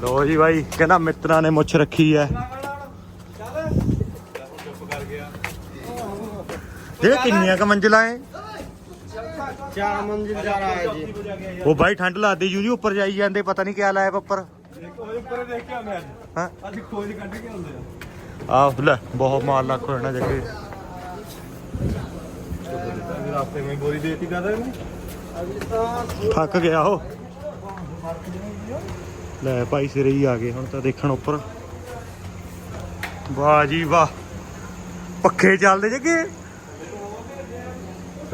ਲੋ ਜੀ ਬਾਈ ਕਹਿੰਦਾ ਮਿੱਤਰਾਂ ਨੇ ਮੁੱਛ ਰੱਖੀ ਐ। ਚੁੱਪ ਕਰ ਗਿਆ ਇਹ ਕਿੰਨੀਆਂ ਕ ਮੰਜ਼ਿਲਾਂ ਐ ਚਾਰ ਮੰਜ਼ਿਲ ਜਾ ਰਹਾ ਹੈ ਜੀ। ਉਹ ਬਾਈ ਠੰਡ ਲੱਗਦੀ ਜੂ ਜੀ ਉੱਪਰ ਜਾਈ ਜਾਂਦੇ ਪਤਾ ਨਹੀਂ ਕਿਆ ਲਾਇਆ ਉੱਪਰ। ਉਹਦੇ ਉੱਪਰ ਦੇਖ ਕੇ ਮੈਂ। ਹਾਂ। ਅੱਜ ਖੋਜ ਕੱਢ ਕੇ ਆਉਂਦੇ ਆ। ਆਹ ਲੈ ਬਹੁਤ ਮਾਲ ਲੱਖ ਹੋਣਾ ਜੱਗੇ ਰਾਸਤੇ ਵਿੱਚ ਬੋਰੀ ਦੇਤੀ ਕਰਦਾ ਇਹਨੂੰ ਥੱਕ ਗਿਆ ਉਹ। ਲੈ ਭਾਈ ਸਿਰੇ ਹੀ ਆ ਗਏ ਹੁਣ ਤਾਂ ਦੇਖਣ ਉੱਪਰ। ਵਾਹ ਜੀ ਵਾਹ। ਪੱਖੇ ਚੱਲਦੇ ਜੱਗੇ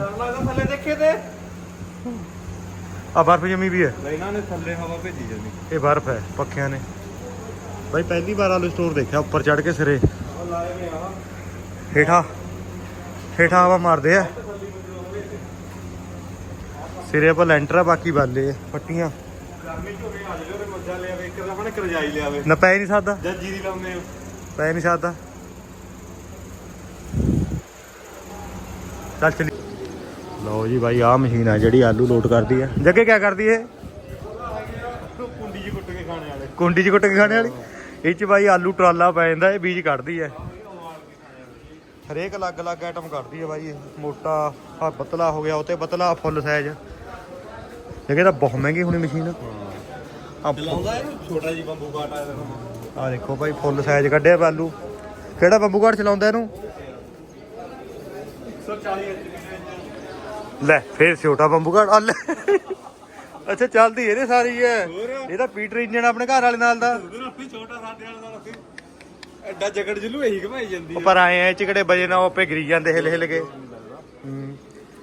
ਡਰ ਲੱਗਦਾ ਥੱਲੇ ਦੇਖੇ ਤੇ। ਆ ਬਰਫ਼ ਜੰਮੀ ਵੀ ਹੈ। ਇਹਨਾਂ ਨੇ ਥੱਲੇ ਹਵਾ ਭੇਜੀ ਜਾਂਦੀ। ਇਹ ਬਰਫ਼ ਹੈ ਪੱਖਿਆਂ ਨੇ। ਬਾਈ ਪਹਿਲੀ ਵਾਰ ਆਲੂ ਸਟੋਰ ਦੇਖਿਆ ਉੱਪਰ ਚੜ ਕੇ ਸਿਰੇ। ਉਹ ਲਾਏ ਆ ਹੇਠਾਂ ਹੇਠਾਂ ਹਵਾ ਮਾਰਦੇ ਆ। ਸਿਰੇ ਆਪਾਂ ਲੈਂਟਰ ਆ ਬਾਕੀ ਬਾਲੇ ਆ ਪੱਟੀਆਂ। ਗਰਮੀ ਚ ਹੋਵੇ ਆ ਜਾਵੇ ਉਹਦੇ ਮੱਝਾਂ ਲਿਆਵੇ ਇੱਕ ਤਾਂ ਆਪਣੇ ਕਰਜਾਈ ਲਿਆਵੇ ਨਾ ਪੈ ਨਹੀਂ ਸਕਦਾ। ਜਾਂ ਜੀਰੀ ਲਾਉਂਦੇ ਹੋ। ਪੈ ਨਹੀਂ ਸਕਦਾ। ਚੱਲ ਚਲੀ। ਲਓ ਜੀ ਬਾਈ ਆਹ ਮਸ਼ੀਨ ਆ ਜਿਹੜੀ ਆਲੂ ਲੋਡ ਕਰਦੀ ਹੈ ਜੱਗੇ ਕੀ ਕਰਦੀ ਹੈ ਕੁੰਡੀ ਜੀ ਕੁੱਟ ਕੇ ਖਾਣੇ ਵਾਲੇ। ਕੁੰਡੀ 'ਚ ਕੁੱਟ ਕੇ ਖਾਣੇ ਵਾਲੀ ਇਹ 'ਚ ਬਾਈ ਆਲੂ ਟਰਾਲਾ ਪੈ ਜਾਂਦਾ ਇਹ ਬੀਜ ਕੱਢਦੀ ਹੈ ਹਰੇਕ ਅਲੱਗ-ਅਲੱਗ ਆਈਟਮ ਕੱਢਦੀ ਹੈ ਬਾਈ ਇਹ। ਮੋਟਾ ਆ ਪਤਲਾ ਹੋ ਗਿਆ ਉਹ ਤੇ ਪਤਲਾ ਫੁੱਲ ਸਾਈਜ਼ ਜੱਗੇ ਤਾਂ ਬਹੁਤ ਮਹਿੰਗੀ ਹੋਣੀ ਮਸ਼ੀਨ। ਆ ਚਲਾਉਂਦਾ ਇਹਨੂੰ ਛੋਟਾ ਜੀ ਬੰਬੂ ਕਾਟ ਆਇਆ ਆ ਦੇਖੋ ਭਾਈ ਫੁੱਲ ਸਾਈਜ਼ ਕੱਢਿਆ ਆਲੂ। ਕਿਹੜਾ ਬੰਬੂ ਘਾਟ ਚਲਾਉਂਦਾ ਇਹਨੂੰ? 140 ਲੈ ਫੇਰ ਛੋਟਾ ਬੰਬੂ ਘਾਟ ਆ ਲੈ ਅੱਛਾ ਚੱਲਦੀ ਇਹਦੇ ਸਾਰੀ ਹੈ ਹੋਰ। ਇਹ ਤਾਂ ਪੀਟਰ ਇੰਜਨ ਆਪਣੇ ਘਰ ਵਾਲੇ ਨਾਲ ਦਾ। ਵੀ ਛੋਟਾ ਸਾਡੇ ਵਾਲਾ ਨਾਲ ਅਸੀਂ ਐਡਾ ਜਗੜ ਜਲੂ ਇਹੀ ਘਮਾਈ ਜਾਂਦੀ ਪਰ ਆਏ ਆ ਚਿਕੜੇ ਨਾਲ ਉਹ ਆਪੇ ਗਿਰੀ ਜਾਂਦੇ ਹਿਲ ਹਿਲ ਕੇ। ਹੂੰ।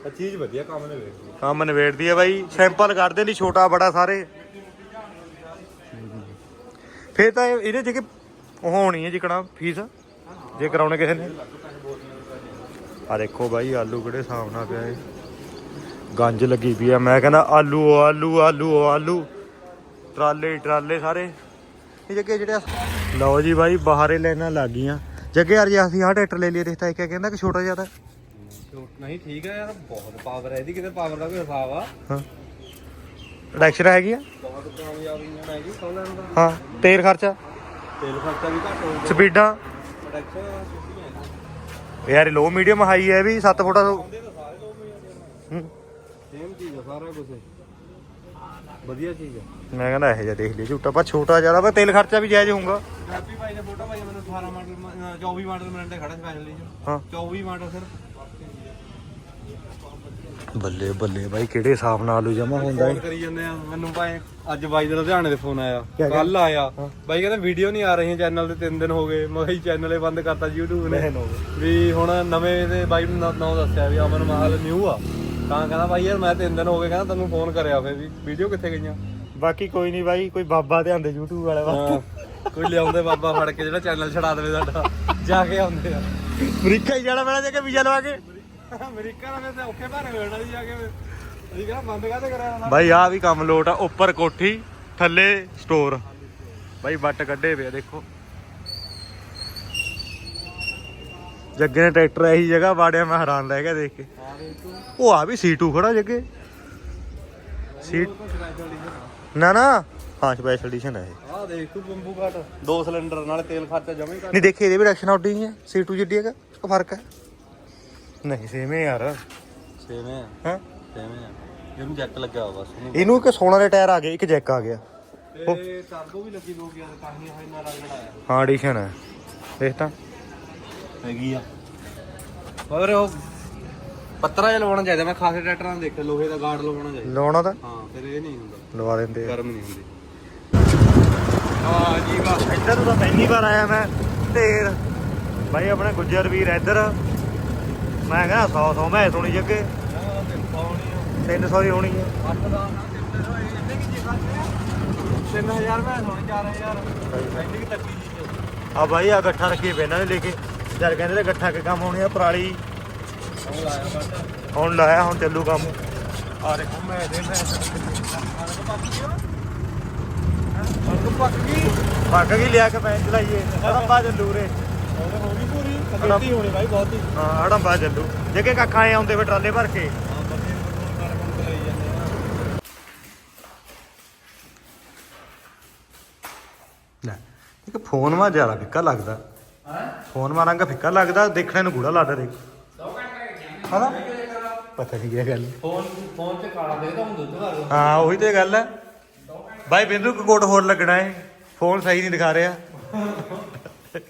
ਆ ਚੀਜ਼ ਵਧੀਆ ਕੰਮ ਨੇ ਵੇਖੀ ਕੰਮ ਨਵੇੜਦੀ ਹੈ ਬਾਈ। ਸੈਂਪਲ ਕਰਦੇ ਨਹੀਂ ਛੋਟਾ ਬੜਾ ਸਾਰੇ। ਫੇਰ ਤਾਂ ਇਹ- ਇਹਦੇ ਚ ਉਹ ਹੋਣੀ ਹੈ ਜਿਕਣਾ ਫੀਸ? ਜੇ ਕਰਾਉਣੇ ਕਿਸੇ ਨੇ। ਆ ਦੇਖੋ ਬਾਈ ਆਲੂ ਕਿਹੜੇ ਹਿਸਾਬ ਨਾਲ ਪਿਆ ਏ ਗੰਜ ਲੱਗੀ ਪਈ ਆ। ਮੈਂ ਕਹਿੰਦਾ ਆਲੂ ਆਲੂ ਆਲੂ ਆਲੂ। ਟਰਾਲੇ ਟਰਾਲੇ ਸਾਰੇ। ਇਹ ਜੱਗੇ ਜਿਹੜੇ ਲਓ ਜੀ ਬਾਈ ਬਾਹਰੇ ਲੈਣਾ ਲੱਗ ਗਈਆਂ ਜੱਗੇ ਯਾਰ ਜੇ ਅਸੀਂ ਆਹ ਟਰੈਕਟਰ ਲੈ ਲਈਏ ਦੇਖਤਾ ਇੱਕ ਕਹਿੰਦਾ ਕਿ ਛੋਟਾ ਜ਼ਿਆਦਾ ਨਹੀਂ ਠੀਕ ਹੈ ਯਾਰ ਬਹੁਤ ਪਾਵਰ ਹੈ ਇਹਦੀ ਕਿਤੇ ਪਾਵਰ ਦਾ ਕੋਈ ਹਿਸਾਬ ਆ। ਹਾਂ। ਡਾਇਰੈਕਸ਼ਨ ਹੈਗੀ ਆ? ਬਹੁਤ ਕਾਮਯਾਬ ਇੰਜਨ ਹੈਗੀ ਸੋਲਰ ਦਾ। ਹਾਂ ਤੇਲ ਖਰਚਾ? ਤੇਲ ਖਰਚਾ ਵੀ ਘੱਟ ਹੋਊਗਾ। ਸਪੀਡਾਂ? ਪ੍ਰੋਡਕਸ਼ਨ ਛੁੱਟੀਆਂ ਯਾਰ ਲੋ ਮੀਡੀਅਮ ਹਾਈ ਹੈ ਵੀ 7 ਫੁੱਟਾ ਤੋਂ ਆਉਂਦੇ ਤਾਂ ਸਾਰੇ ਲੋਕ ਹੀ ਆ ਹੂੰ। ਸੇਮ ਚੀਜ਼ ਆ ਸਾਰਾ ਕੁਝ ਵਧੀਆ ਚੀਜ਼ ਆ। ਮੈਂ ਕਹਿੰਦਾ ਇਹੋ ਜਿਹਾ ਦੇਖ ਲਈ ਝੂਟਾ ਪਰ ਛੋਟਾ ਜ਼ਿਆਦਾ ਪਰ ਤੇਲ ਖਰਚਾ ਵੀ ਜਾਇਜ਼ ਹੋਊਗਾ। ਹੈਪੀ ਭਾਈ ਨੇ ਫੋਟੋ ਭਾਈ ਮੈਨੂੰ 18 ਮਾਡਲ 24 ਮਾਡਲ ਮਿਲਣ ਖੜਾ ਸਪੈਸ਼ਲੀ ਹਾਂ। 24 ਮਾਡਲ ਸਰ ਬੱਲੇ ਬੱਲੇ ਬਾਈ ਕਿਹੜੇ ਹਿਸਾਬ ਨਾਲ ਆਲੂ ਜਮਾ ਹੁੰਦਾ ਹੈ ਕਰੀ ਜਾਂਦੇ ਆ। ਮੈਨੂੰ ਭਾਈ ਅੱਜ ਬਾਈ ਦਾ ਲੁਧਿਆਣੇ ਦੇ ਫੋਨ ਆਇਆ। ਕੱਲ ਆਇਆ। ਹਾਂ। ਬਾਈ ਕਹਿੰਦਾ ਵੀਡੀਓ ਨਹੀਂ ਆ ਰਹੀਆਂ ਚੈਨਲ ਤੇ 3 ਦਿਨ ਹੋ ਗਏ। ਮੈਂ ਕਿਹਾ ਚੈਨਲ ਹੀ ਬੰਦ ਕਰਤਾ YouTube ਨੇ। ਵੀ ਹੁਣ ਨਵੇਂ ਦੇ ਬਾਈ ਨੂੰ ਨਾਂ ਦੱਸਿਆ ਵੀ ਅਮਨ ਮਹਾਲ ਨਿਊ ਆ। ਤਾਂ ਕਹਿੰਦਾ ਬਾਈ ਯਾਰ ਮੈਂ 3 ਦਿਨ ਹੋ ਗਏ ਕਹਿੰਦਾ ਤੈਨੂੰ ਫੋਨ ਕਰਿਆ ਫੇ ਵੀ। ਵੀਡੀਓ ਕਿੱਥੇ ਗਈਆਂ? ਬਾਕੀ ਕੋਈ ਨਹੀਂ ਬਾਈ ਕੋਈ ਬਾਬਾ ਧਿਆਨ ਦੇ YouTube ਵਾਲੇ ਵਾ ਹਾਂ ਕੋਈ ਲਿਆਉਂਦੇ ਬਾਬਾ ਫੜ ਕੇ ਜਿਹੜਾ ਚੈਨਲ ਛਡਾ ਦੇਵੇ ਸਾਡਾ ਜਾ ਕੇ ਆਉਂਦੇ ਆ। ਅਮਰੀਕਾ ਹੀ ਜਾਣਾ ਪੈਣਾ ਜੇ ਕਿ ਵੀਜ਼ਾ ਲਵਾ ਕੇ। ਅਮਰੀਕਾ ਨਾਲ ਤੇ ਔਖੇ ਭਾਰੇ ਹੋਣਾ ਜੀ ਜਾ ਕੇ। ਅਸੀਂ ਕਹਿੰਦਾ ਬੰਦ ਕਾਹਤੇ ਕਰਿਆ ਹੋਣਾ? ਬਾਈ ਆ ਵੀ ਕੰਮ ਲੋਟ ਆ ਉੱਪਰ ਕੋਠੀ ਥੱਲੇ ਸਟੋਰ ਬਾਈ ਵੱਟ ਕੱਢੇ ਪਿਆ ਦੇਖੋ। ਜੱਗੇ ਨੇ ਟਰੈਕਟਰ ਇਹੀ ਜਗ੍ਹਾ ਵਾੜਿਆ ਮੈਂ ਹੈਰਾਨ ਰਹਿ ਗਿਆ ਦੇਖ ਕੇ। ਉਹ ਆ ਵੀ ਸੀਟੂ ਖੜਾ ਜੱਗੇ। ਕੋਈ ਡੀਜ਼ਲ ਨਾ ਨਾ। ਹਾਂ ਸਪੈਸ਼ਲ ਐਡੀਸ਼ਨ ਹੈ ਇਹ। ਆਹ ਦੇਖ ਤੂੰ ਬੰਬੂ ਘਟ। ਦੋ ਸਿਲੰਡਰ ਨਾਲ ਤੇਲ ਖਰਚਾ ਜਮਾ ਹੀ ਨਹੀਂ ਦੇਖੀ ਇਹਦੇ ਵੀ ਰੈਕਸ਼ਨ ਆਉਟ ਹੀ? ਹੈ ਸੀਟੂ ਜਿੱਡੀ ਹੈਗਾ ਉਹ ਫ਼ਰਕ ਹੈ? ਨਹੀਂ ਸੇਮ ਹੈ ਯਾਰ ਸੇਮ ਹੈ? ਹਾਂ ਸੇਮ ਹੈ ਇਹਨੂੰ ਜੈਕ ਲੱਗਿਆ ਹੋਇਆ ਬਸ ਉਹਨੂੰ ਇਹਨੂੰ ਇੱਕ ਸੋਨਾ ਦੇ ਟਾਇਰ ਆ ਗਏ ਇੱਕ ਜੈਕ ਆ ਗਿਆ। ਤੇ ਟਰਬੋ ਵੀ ਲੱਗੀ ਲੋਕ ਯਾਰ ਹੀ ਹਾਈ ਰਗੜ ਆਇਆ ਹਾਂ ਐਡੀਸ਼ਨ ਹੈ ਦੇਖ ਤਾਂ। ਹੈਗੀ ਆ। ਪਰ ਉਹ ਪੱਤਰਾ ਜਿਹਾ ਲਵਾਉਣਾ ਚਾਹੀਦਾ ਮੈਂ ਖਾਸੇ ਟਰੈਕਟਰਾਂ ਨੂੰ ਦੇਖਿਆ ਲੋਹੇ ਦਾ ਗਾਰਡ ਲਵਾਉਣਾ ਚਾਹੀਦਾ। ਲਵਾਉਣਾ ਤਾਂ? ਹਾਂ ਫਿਰ ਇਹ ਨਹੀਂ ਹੁੰਦਾ। ਲਵਾ ਦਿੰਦੇ ਆ। ਗਰਮ ਨਹੀਂ ਹੁੰਦੀ। ਹਾਂ ਜੀ ਵਾਹ ਇੱਧਰ ਤਾਂ ਪਹਿਲੀ ਵਾਰ ਆਇਆ ਮੈਂ ਢੇਰ। ਬਾਈ ਆਪਣੇ ਗੁੱਜਰ ਵੀਰ ਇੱਧਰ। ਮੈਂ ਕਹਿੰਦਾ 100 100 ਮੈਂ ਸੁਣੀ ਜੱਗੇ। 300 ਹੀ ਹੋਣੀ ਹੈ 3000 ਮੈਂ ਹੁਣ 4000 ਇੰਨੀ ਕਿ ਤੱਕੀ ਜੀ ਆ ਬਾਈ ਆ ਗੱਠਾ ਰੱਖੀ ਇਹਨਾਂ ਨੇ ਲੈ ਕੇ। ਜਦ ਕਹਿੰਦੇ ਤੇ ਗੱਠਾ ਕੇ ਕੰਮ ਹੋਣੀ ਆ ਪਰਾਲੀ। ਹੁਣ ਲਾਇਆ ਹੁਣ ਚੱਲੂ ਕੰਮ। ਆ ਦੇਖੋ ਮੈਂ ਦੇ ਮੈਂ ਪੱਕ ਗਈ? ਪੱਕ ਗਈ? ਲਿਆ ਕੇ ਪੈਂ ਚਲਾਈਏ। ਹੜੰਬਾ ਚੱਲੂ ਰੇ ਹੋ ਗਈ ਪੂਰੀ? ਕਮੇਟੀ ਹੋਣੀ ਬਾਈ ਬਹੁਤ। ਹੀ ਹਾਂ ਹੜੰਬਾ ਚੱਲੂ ਜੱਗੇ ਕੱਖਾਂ ਆਏ ਆਉਂਦੇ ਵੇ ਟਰਾਲੇ ਭਰ ਕੇ। ਲੈ ਇੱਕ ਫੋਨ ਮਾ ਜ਼ਿਆਦਾ ਫਿੱਕਾ ਲੱਗਦਾ। ਫੋਨ ਮਾ ਰੰਗ ਫਿੱਕਾ ਲੱਗਦਾ ਦੇਖਣੇ ਨੂੰ ਗੂੜਾ ਲੱਗਦਾ ਦੇਖ। ਹਨਾ? ਪਤਾ ਨਹੀਂ ਕੀ ਗੱਲ। ਫੋਨ ਫੋਨ ਤੇ ਕਾਲਾ ਦੇਖਦਾ ਹੁਣ ਦੁੱਧ ਕਰ ਹਾਂ ਉਹੀ ਤੇ ਗੱਲ ਹੈ। ਬਾਈ ਬਿੰਦੂ ਕੋ ਕੋਟ ਹੋਰ ਲੱਗਣਾ ਹੈ ਫੋਨ ਸਹੀ ਨਹੀਂ ਦਿਖਾ ਰਿਹਾ।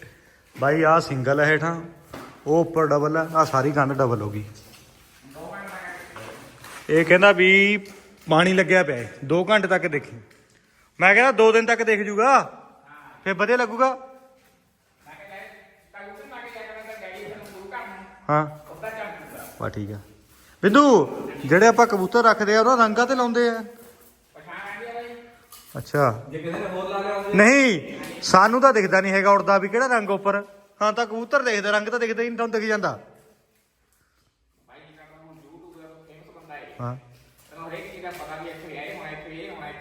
ਬਾਈ ਆ ਸਿੰਗਲ ਹੈ ਹੇਠਾਂ। ਉਹ ਉੱਪਰ ਡਬਲ ਹੈ। ਆ ਸਾਰੀ ਗੰਨ ਡਬਲ ਹੋ ਗਈ। ਇਹ ਕਹਿੰਦਾ ਵੀ ਪਾਣੀ ਲੱਗਿਆ ਪਿਆ 2 ਘੰਟੇ ਤੱਕ ਦੇਖੀ। ਮੈਂ ਕਹਿੰਦਾ 2 ਦਿਨ ਤੱਕ ਦੇਖ ਜੂਗਾ। ਫੇਰ ਵਧੀਆ ਲੱਗੂਗਾ। ਹਾਂ। ਵਾ ਠੀਕ ਆ। ਬਿੰਦੂ ਜਿਹੜੇ ਆਪਾਂ ਕਬੂਤਰ ਰੱਖਦੇ ਆ ਉਹਨਾਂ ਰੰਗਾਂ ਤੇ ਲਾਉਂਦੇ ਆ। ਅੱਛਾ। ਜੇ ਕਿਸੇ ਨੇ ਹੋਰ ਲਾ ਲਿਆ ਹੋਵੇ ਨਹੀਂ ਸਾਨੂੰ ਤਾਂ ਦਿਖਦਾ ਨਹੀਂ ਹੈਗਾ ਉੜਦਾ ਵੀ ਕਿਹੜਾ ਰੰਗ ਉੱਪਰ। ਹਾਂ ਤਾਂ ਕਬੂਤਰ ਦੇਖਦੇ ਰੰਗ ਤਾਂ ਦਿਖਦਾ ਹੀ ਨਹੀਂ ਤੁਹਾਨੂੰ ਦਿਖ ਜਾਂਦਾ? ਹਾਂ।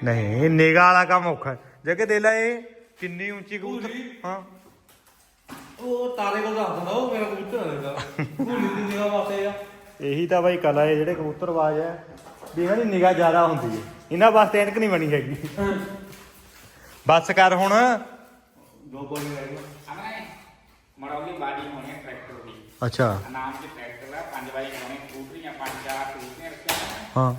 ਨਹੀਂ ਨਿਗਾ ਵਾਲਾ ਕੰਮ ਔਖਾ। ਜੇ ਕਿ ਦੇ ਲੈ ਇਹ ਕਿੰਨੀ ਉੱਚੀ ਕਬੂਤਰ ਹਾਂ। ਉਹ ਤਾਰੇ ਕੋਲ ਦੱਸ ਦਿੰਦਾ ਉਹ ਮੇਰਾ ਕਬੂਤਰ ਆ ਦੇਖਦਾ ਭੂਲੀ ਦੀ ਨਿਗਾਹ ਵਾਸਤੇ ਆ। ਇਹੀ ਤਾਂ ਬਾਈ ਕਲਾ ਹੈ ਜਿਹੜੇ ਕਬੂਤਰਬਾਜ਼ ਹੈ ਵੀ ਇਹਨਾਂ ਦੀ ਨਿਗਾ ਜ਼ਿਆਦਾ ਹੁੰਦੀ ਹੈ। ਇਹਨਾਂ ਵਾਸਤੇ ਐਨਕ ਨਹੀਂ ਬਣੀ ਹੈਗੀ। ਬਸ ਕਰ ਹੁਣ। ਦੋ ਬੋਲੀ ਰਹਿ ਗਏ ਹਮਨੇ ਮੜੌਲੀ ਬਾਡੀ ਹੋਣੀ ਹੈ ਟਰੈਕਟਰ ਦੀ। ਅੱਛਾ। ਨਾਮ ਦੇ ਟਰੈਕਟਰ ਹੈ ਪੰਜ ਵਾਰੀ ਹੋਣੇ ਸਕੂਟਰੀਆਂ ਪੰਜ ਚਾਰ ਸਕੂਟਰੀਆਂ ਰੱਖੀਆਂ ਹੋਈਆਂ। ਨੇ। ਹਾਂ।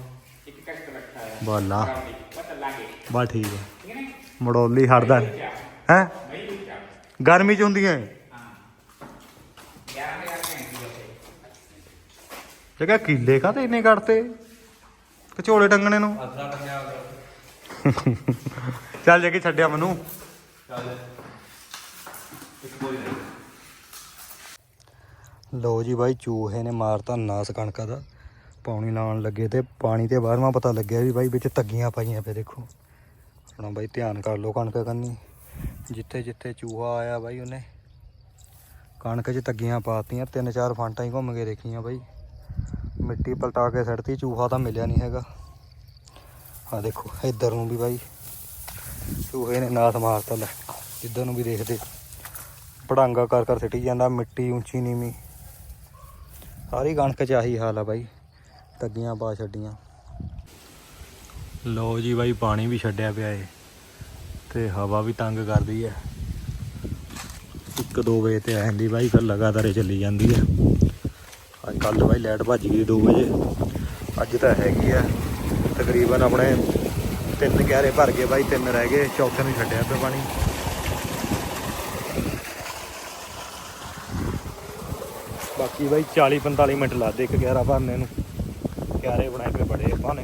ਇੱਕ ਟਰੈਕਟਰ ਰੱਖਿਆ ਹੈ ਬਾਲਾ ਮੜੌਲੀ ਉਹ ਚੱਲਾਂਗੇ। ਬਸ ਠੀਕ ਹੈ ਮੜੋਲੀ ਹੜਦਾ ਹੈ? ਗਰਮੀ ਚ ਹੁੰਦੀਆਂ ਹੈ। ਹਾਂ 11000 ਘੰਟੀ ਉੱਤੇ ਜਗਾ ਕੀਲੇ ਕਾ ਤੇ ਇੰਨੇ ਕੱਢਤੇ ਕਚੋਲੇ ਟੰਗਣੇ ਨੂੰ। ਆਸਰਾ ਟੰਗਿਆ ਚੱਲ ਜੇ ਕਿ ਛੱਡਿਆ ਮੈਨੂੰ। ਚੱਲ। ਇੱਕ ਲੋ ਜੀ ਬਾਈ ਚੂਹੇ ਨੇ ਮਾਰਤਾ ਨਾਸ ਕਣਕਾਂ ਦਾ। ਪਾਣੀ ਲਾਉਣ ਲੱਗੇ ਤੇ ਪਾਣੀ ਤੇ ਬਾਹਰਵਾਂ ਪਤਾ ਲੱਗਿਆ ਵੀ ਬਾਈ ਵਿੱਚ ਤੱਗੀਆਂ ਪਾਈਆਂ ਪਏ ਦੇਖੋ। ਆਪਣਾ ਬਾਈ ਧਿਆਨ ਕਰ ਲਓ ਕਣਕ ਕੰਨੀ। ਜਿੱਥੇ ਜਿੱਥੇ ਚੂਹਾ ਆਇਆ ਬਾਈ ਉਹਨੇ। ਕਣਕ 'ਚ ਤੱਗੀਆਂ ਪਾਤੀਆਂ ਤਿੰਨ ਚਾਰ ਫਾਂਟਾਂ ਹੀ ਘੁੰਮ ਕੇ ਦੇਖੀਆਂ ਬਾਈ। ਮਿੱਟੀ ਪਲਟਾ ਕੇ ਸੜਤੀ ਚੂਹਾ ਤਾਂ ਮਿਲਿਆ ਨਹੀਂ ਹੈਗਾ। ਆ ਦੇਖੋ, ਇੱਧਰ ਨੂੰ ਵੀ ਬਾਈ, ਚੂਹੇ ਨੇ ਨਾਸ ਮਾਰਤਾ ਲੈ। ਜਿੱਧਰ ਨੂੰ ਵੀ ਦੇਖਦੇ। ਪੜਾਂਗਾ ਕਰ ਕਰ ਸਿੱਟੀ ਜਾਂਦਾ, ਮਿੱਟੀ ਉੱਚੀ ਨੀਵੀਂ। ਸਾਰੀ ਕਣਕ ਚ ਆਹੀ ਹਾਲ ਆ ਬਾਈ, ਤੱਗੀਆਂ ਪਾ ਛੱਡੀਆਂ। ਲੋ ਜੀ ਬਾਈ, ਪਾਣੀ ਵੀ ਛੱਡਿਆ ਪਿਆ ਏ, ਤੇ ਹਵਾ ਵੀ ਤੰਗ ਕਰਦੀ ਐ ਇੱਕ ਦੋ ਵਜੇ ਤੇ ਆ ਜਾਂਦੀ ਬਾਈ, ਫਿਰ ਲਗਾਤਾਰ ਹੀ ਚੱਲੀ ਜਾਂਦੀ ਐ ਅੱਜ ਕੱਲ ਬਾਈ ਲਾਈਟ ਭੱਜ ਗਈ 2 ਵਜੇ। ਅੱਜ ਤਾਂ ਹੈਗੀ ਆ ਤਕਰੀਬਨ ਆਪਣੇ ਤਿੰਨ ਕਿਆਰੇ ਭਰ ਗਏ ਬਾਈ, ਤਿੰਨ ਰਹਿ ਗਏ, ਚੌਥੇ ਨੂੰ ਛੱਡਿਆ ਪਿਆ ਪਾਣੀ। ਬਾਕੀ ਬਾਈ 40 45 ਮਿੰਟ ਲੱਗਦੇ ਇੱਕ ਗਿਆਰਾ ਭਰਨੇ ਨੂੰ। ਕਿਆਰੇ ਬਣਾਏ ਪਏ ਬੜੇ ਆਪਾਂ ਨੇ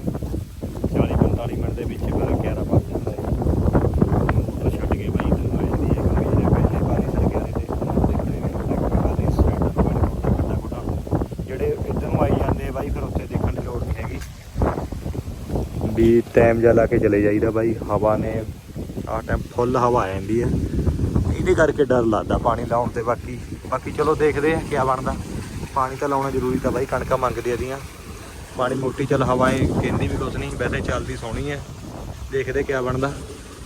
40 45 ਮਿੰਟ ਦੇ ਵਿੱਚ ਫਿਰ ਗਿਆਰਾ ਭਰ ਜਾਂਦਾ ਹੈ ਮੋਟਰ ਛੱਡ ਕੇ ਬਾਈ ਤੈਨੂੰ ਆ ਜਾਂਦੀ ਹੈ ਕਿਉਂਕਿ ਜਿਹੜੇ ਪਹਿਲੇ ਪਾਣੀ ਸੇ ਗਿਆਰੇ ਤੇ ਉਹਨਾਂ ਨੂੰ ਦੇਖਣੇ ਨੇ ਲੱਗ ਵਾਲੇ ਸਾਈਡ ਤੇ ਬੜੇ ਮੋਟਰ ਕੱਟਾ ਕੁੱਟਾ ਜਿਹੜੇ ਇੱਧਰ ਨੂੰ ਆਈ ਜਾਂਦੇ ਬਾਈ ਫਿਰ ਉੱਥੇ ਦੇਖਣ ਦੀ ਲੋੜ ਨਹੀਂ ਹੈਗੀ ਵੀ ਟਾਈਮ ਜਾ ਲਾ ਕੇ ਚਲੇ ਜਾਈਦਾ ਬਾਈ। ਹਵਾ ਨੇ ਆਹ ਟਾਈਮ ਫੁੱਲ ਹਵਾ ਆ ਜਾਂਦੀ ਹੈ ਇਹਦੇ ਕਰਕੇ ਡਰ ਲੱਗਦਾ ਪਾਣੀ ਲਾਉਣ ਤੇ ਬਾਕੀ। ਬਾਕੀ ਚਲੋ ਦੇਖਦੇ ਆ ਕੀ ਬਣਦਾ। ਪਾਣੀ ਤਾਂ ਲਾਉਣਾ ਜ਼ਰੂਰੀ ਤਾਂ ਬਾਈ, ਕਣਕਾਂ ਮੰਗਦੇ ਦੀਆਂ। ਪਾਣੀ ਮੋਟੀ ਚੱਲ ਹਵਾ ਕਹਿੰਦੀ ਵੀ ਕੁਛ ਨਹੀਂ ਵੈਸੇ ਚੱਲਦੀ ਸੋਹਣੀ ਹੈ ਦੇਖਦੇ ਕੀ ਬਣਦਾ।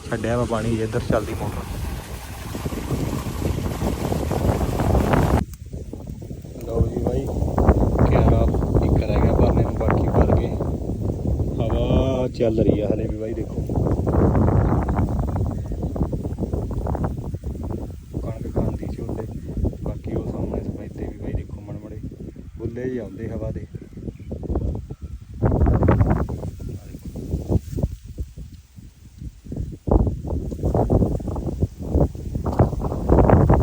ਛੱਡਿਆ ਵਾ ਪਾਣੀ, ਇੱਧਰ ਚੱਲਦੀ ਮੋਟਰ ਲਓ ਜੀ ਬਾਈ ਕਿਆ ਇੱਕ ਰਹਿ ਗਿਆ ਭਰਨੇ ਨੂੰ ਬਾਕੀ ਭਰ ਗਏ ਹਵਾ ਚੱਲ ਰਹੀ ਆ ਹਲੇ ਵੀ ਬਾਈ ਦੇਖੋ। ਕਣਕ ਖਾਂਦੀ ਝੋਲੇ ਬਾਕੀ ਉਹ ਸਾਹਮਣੇ ਸਫੈਦੇ ਵੀ ਬਾਈ ਦੇਖੋ ਮਣ ਮੜੇ ਬੁੱਲੇ ਜਿਹੇ ਆਉਂਦੇ ਹਵਾ ਦੇ।